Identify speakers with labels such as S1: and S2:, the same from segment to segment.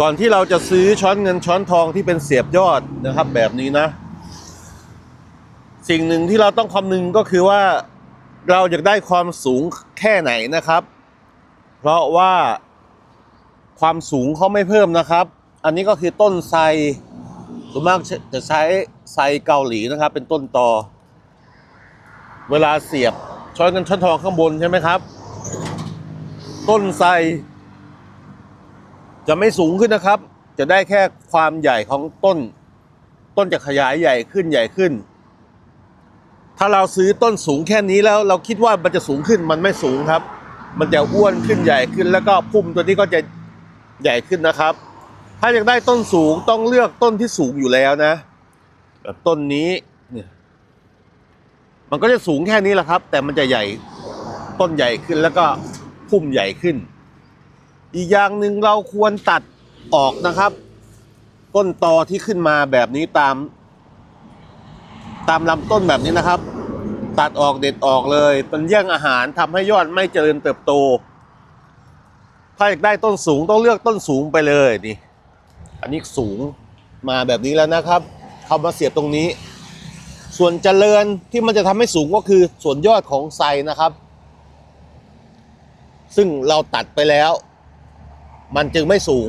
S1: ก่อนที่เราจะซื้อช้อนเงินช้อนทองที่เป็นเสียบยอดนะครับ แบบนี้นะ สิ่งหนึ่งที่เราต้องคำนึงก็คือว่าเราอยากได้ความสูงแค่ไหนนะครับ เพราะว่าความสูงเขาไม่เพิ่มนะครับ อันนี้ก็คือต้นไทรส่วนมากจะใช้ไทรเกาหลีนะครับ เป็นต้นตอ เวลาเสียบช้อนเงินช้อนทองข้างบนใช่ไหมครับ ต้นไทร จะไม่สูงขึ้นนะครับ จะได้แค่ความใหญ่ของต้น ต้นจะขยายใหญ่ขึ้นใหญ่ขึ้น ถ้าเราซื้อต้นสูงแค่นี้แล้ว เราคิดว่ามันจะสูงขึ้นมันไม่สูงครับ มันจะอ้วนขึ้นใหญ่ขึ้น แล้วก็พุ่มตัวนี้ก็จะใหญ่ขึ้นนะครับ ถ้าอยากได้ต้นสูงต้องเลือกต้นที่สูงอยู่แล้วนะแบบต้นนี้เนี่ยมันก็จะสูงแค่นี้แหละครับ แต่มันจะใหญ่ต้นใหญ่ขึ้นแล้วก็พุ่มใหญ่ขึ้น อีกอย่างหนึ่งเราควรตัดออกนะครับ ต้นตอที่ขึ้นมาแบบนี้ตาม ตามลำต้นแบบนี้นะครับ ตัดออกเด็ดออกเลยมันแย่งอาหารทำให้ยอดไม่เจริญเติบโต ถ้าอยากได้ต้นสูงต้องเลือกต้นสูงไปเลยนี่อันนี้สูงมาแบบนี้แล้วนะครับเอามาเสียบตรงนี้ ส่วนเจริญที่มันจะทำให้สูงก็คือส่วนยอดของไซนะครับ ซึ่งเราตัดไปแล้ว มันจึงไม่สูง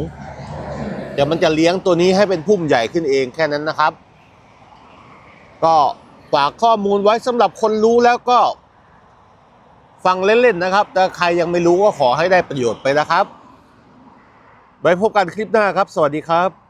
S1: เดี๋ยวมันจะเลี้ยงตัวนี้ให้เป็นพุ่มใหญ่ขึ้นเองแค่นั้นนะครับ ก็ฝากข้อมูลไว้สำหรับคนรู้แล้วก็ ฟังเล่นๆนะครับ แต่ใครยังไม่รู้ก็ขอให้ได้ประโยชน์ไปนะครับ ไว้พบกันคลิปหน้าครับ สวัสดีครับ